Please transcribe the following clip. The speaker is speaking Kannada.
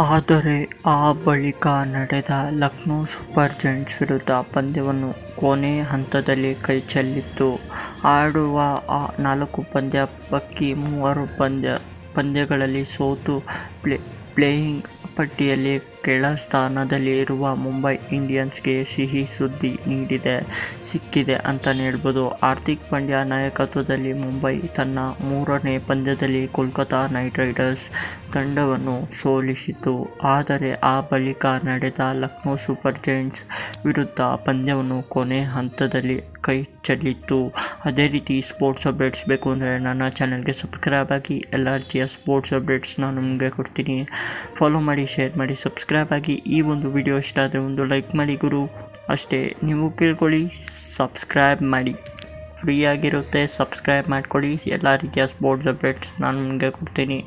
ಆದರೆ ಆ ಬಳಿಕ ನಡೆದ ಲಕ್ನೋ ಸೂಪರ್ ಜೆಂಟ್ಸ್ ವಿರುದ್ಧ ಪಂದ್ಯವನ್ನು ಕೊನೆ ಹಂತದಲ್ಲಿ ಕೈಚೆಲ್ಲಿತ್ತು. ಆಡುವ ನಾಲ್ಕು ಪಂದ್ಯ ಪಕ್ಕಿ ಮೂವರು ಪಂದ್ಯ ಪಂದ್ಯಗಳಲ್ಲಿ ಸೋತು ಪ್ಲೇಆಫ್ ಪಟ್ಟಿಯಲ್ಲಿ ಕೆಳಸ್ಥಾನದಲ್ಲಿ ಇರುವ ಮುಂಬೈ ಇಂಡಿಯನ್ಸ್ಗೆ ಸಿಹಿ ಸುದ್ದಿ ನೀಡಿದೆ, ಸಿಕ್ಕಿದೆ ಅಂತಾನೇ ಹೇಳ್ಬೋದು ಹಾರ್ದಿಕ್ ಪಾಂಡ್ಯ ನಾಯಕತ್ವದಲ್ಲಿ ಮುಂಬೈ ತನ್ನ ಮೂರನೇ ಪಂದ್ಯದಲ್ಲಿ ಕೋಲ್ಕತಾ ನೈಟ್ ರೈಡರ್ಸ್ ತಂಡವನ್ನು ಸೋಲಿಸಿತು. ಆದರೆ ಆ ಬಳಿಕ ನಡೆದ ಲಕ್ನೋ ಸೂಪರ್ ಜೈಂಟ್ಸ್ ವಿರುದ್ಧ ಪಂದ್ಯವನ್ನು ಕೊನೆ ಹಂತದಲ್ಲಿ ಕೈಚೆಲ್ಲಿತ್ತು. ಇದೇ ರೀತಿ ಸ್ಪೋರ್ಟ್ಸ್ ಅಪ್ಡೇಟ್ಸ್ ಬೇಕು ಅಂದರೆ ನನ್ನ ಚಾನಲ್ಗೆ ಸಬ್ಸ್ಕ್ರೈಬ್ ಆಗಿ. ಎಲ್ಲ ರೀತಿಯ ಸ್ಪೋರ್ಟ್ಸ್ ನಾನು ನಿಮಗೆ ಕೊಡ್ತೀನಿ. ಫಾಲೋ ಮಾಡಿ, ಶೇರ್ ಮಾಡಿ, ಸಬ್ಸ್ಕ್ರೈಬ್ ಆಗಿ. ಈ ಒಂದು ವಿಡಿಯೋ ಇಷ್ಟ ಆದರೆ ಒಂದು ಲೈಕ್ ಮಾಡಿ ಗುರು. ಅಷ್ಟೇ ನೀವು ಕೇಳ್ಕೊಳ್ಳಿ ಸಬ್ಸ್ಕ್ರೈಬ್ ಮಾಡಿ. ಫ್ರೀ ಆಗಿರುತ್ತೆ ಸಬ್ಸ್ಕ್ರೈಬ್ ಮಾಡ್ಕೊಳ್ಳಿ. ಎಲ್ಲ ರೀತಿಯ ಸ್ಪೋರ್ಟ್ಸ್ ಅಪ್ಡೇಟ್ಸ್ ನಾನು ನಿಮಗೆ ಕೊಡ್ತೀನಿ.